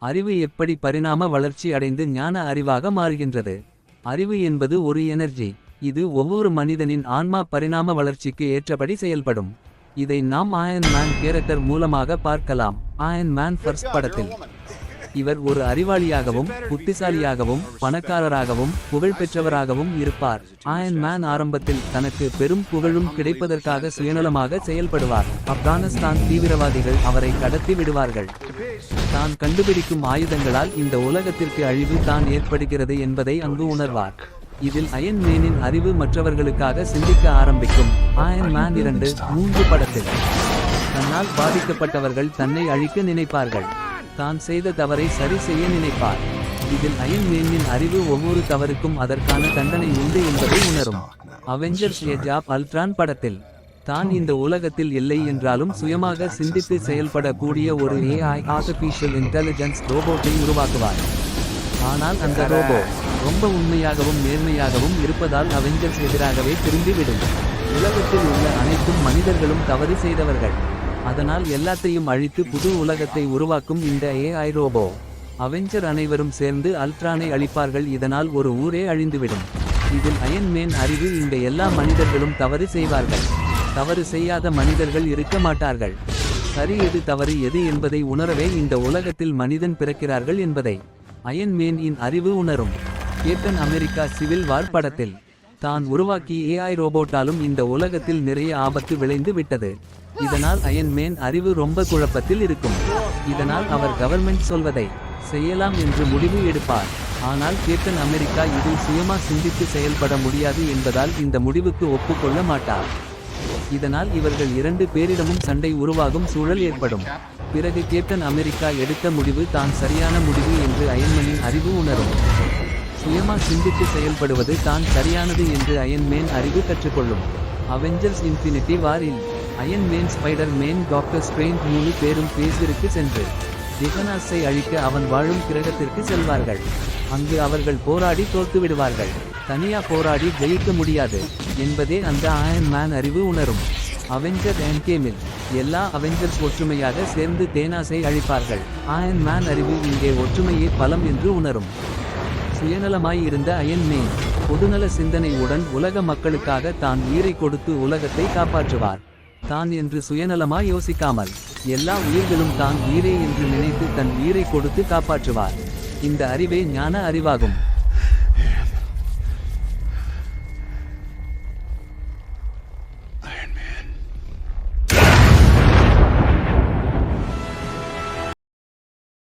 அறிவு எப்படி பரிணாம வளர்ச்சி அடைந்து ஞான அறிவாக மாறுகின்றது? அறிவு என்பது ஒரு எனர்ஜி. இது ஒவ்வொரு மனிதனின் ஆன்மா பரிணாம வளர்ச்சிக்கு ஏற்றபடி செயல்படும். இதை நாம் ஆயன் மேன் கேரக்டர் மூலமாக பார்க்கலாம். ஆயன் மேன் ஃபர்ஸ்ட் படத்தில். இவர் ஒரு அறிவாளியாகவும் புத்திசாலியாகவும் பணக்காரராகவும் புகழ்பெற்றவராகவும் இருப்பார். ஆயன் மேன் ஆரம்பத்தில் தனக்கு பெரும் புகழும் கிடைப்பதற்காக சுயநலமாக செயல்படுவார். ஆப்கானிஸ்தான் தீவிரவாதிகள் அவரை கடத்தி விடுவார்கள். தான் கண்டுபிடிக்கும் ஆயுதங்களால் இந்த உலகத்திற்கு அழிவு தான் ஏற்படுகிறது என்பதை அங்கு உணர்வார். இதில் அயன் மேனின் அறிவு மற்றவர்களுக்காக சிந்திக்க ஆரம்பிக்கும். அயன் மேன் இரண்டு மூன்று படத்தில். தன்னால் பாதிக்கப்பட்டவர்கள் தன்னை அழிக்க நினைப்பார்கள். தான் செய்த தவறை சரி செய்ய நினைப்பார். இதில் அயன் மேனின் அறிவு ஒவ்வொரு தவறுக்கும் அதற்கான தண்டனை உண்டு என்பதை உணரும். அவெஞ்சர்ஸ் ஏஜ் ஆப் அல்ட்ரான் படத்தில். தான் இந்த உலகத்தில் இல்லை என்றாலும் சுயமாக சிந்தித்து செயல்படக்கூடிய ஒரு ஏஐ ஆர்டிஃபிஷியல் இன்டெலிஜென்ஸ் ரோபோட்டை உருவாக்குவார். ஆனால் அந்த ரோபோ ரொம்ப உண்மையாகவும் நேர்மையாகவும் இருப்பதால் அவெஞ்சர்ஸ் எதிராகவே திரும்பிவிடும். உலகத்தில் உள்ள அனைத்தும் மனிதர்களும் தவறு செய்தவர்கள். அதனால் எல்லாத்தையும் அழித்து புது உலகத்தை உருவாக்கும் இந்த ஏஐ ரோபோ அவெஞ்சர் அனைவரும் சேர்ந்து அல்ட்ரானை அழிப்பார்கள். இதனால் ஒரு ஊரே அழிந்துவிடும். இதில் அயன் மேன் அறிவு இந்த எல்லா மனிதர்களும் தவறு செய்வார்கள். தவறு செய்யாத மனிதர்கள் இருக்க மாட்டார்கள். சரி எது தவறு எது என்பதை உணரவே இந்த உலகத்தில் மனிதன் பிறக்கிறார்கள் என்பதை அயன் மேன் இன் அறிவு உணரும். கேப்டன் அமெரிக்கா சிவில் வார் படத்தில் தான் உருவாக்கி ஏஐ ரோபோட்டாலும் இந்த உலகத்தில் நிறைய ஆபத்து விளைந்து விட்டது. இதனால் அயன் மேன் அறிவு ரொம்ப குழப்பத்தில் இருக்கும். இதனால் அவர் கவர்மெண்ட் சொல்வதை செய்யலாம் என்று முடிவு எடுப்பார். ஆனால் கேப்டன் அமெரிக்கா இதில் சுயமா சிந்தித்து செயல்பட முடியாது என்பதால் இந்த முடிவுக்கு ஒப்புக்கொள்ள மாட்டார். இதனால் இவர்கள் இரண்டு பேரிடமும் சண்டை உருவாகும் சூழல் ஏற்படும். பிறகு கேப்டன் அமெரிக்கா எடுத்த முடிவு தான் சரியான முடிவு என்று அயன்மனின் அறிவு உணரும். சுயமா சிந்தித்து செயல்படுவது தான் சரியானது என்று அயன்மேன் அறிவு கற்றுக்கொள்ளும். அவெஞ்சர்ஸ் இன்ஃபினிட்டி வாரில் Iron Man Spider Man Doctor Strange மூணு பேரும் பேசிற்கு சென்று. டிகனாஸை அழிக்க அவன் வாழும் கிரகத்திற்கு செல்வார்கள். அங்கு அவர்கள் போராடி தோற்று விடுவார்கள். தனியா போராடி ஜெயிக்க முடியாது. என்பதே அந்த அயன் மேன் அறிவு உணரும். அவெஞ்சர் என்கேமில் எல்லா அவெஞ்சர்ஸ் ஒற்றுமையாக சேர்ந்து தேனாஸை அழிப்பார்கள். அயன் மேன் அறிவு இங்கே ஒற்றுமையே பலம் என்று உணரும். சுயநலமாய் இருந்த அயன் மேன் பொதுநல சிந்தனையுடன் உலக மக்களுக்காக தான் உயிரை கொடுத்து உலகத்தை காப்பாற்றுவார். தான் என்று சுயநலமாய் யோசிக்காமல் எல்லா உயிர்களும் தான் உயிரே என்று நினைத்து தன் உயிரை கொடுத்து காப்பாற்றுவார். இந்த அறிவே ஞான அறிவாகும்.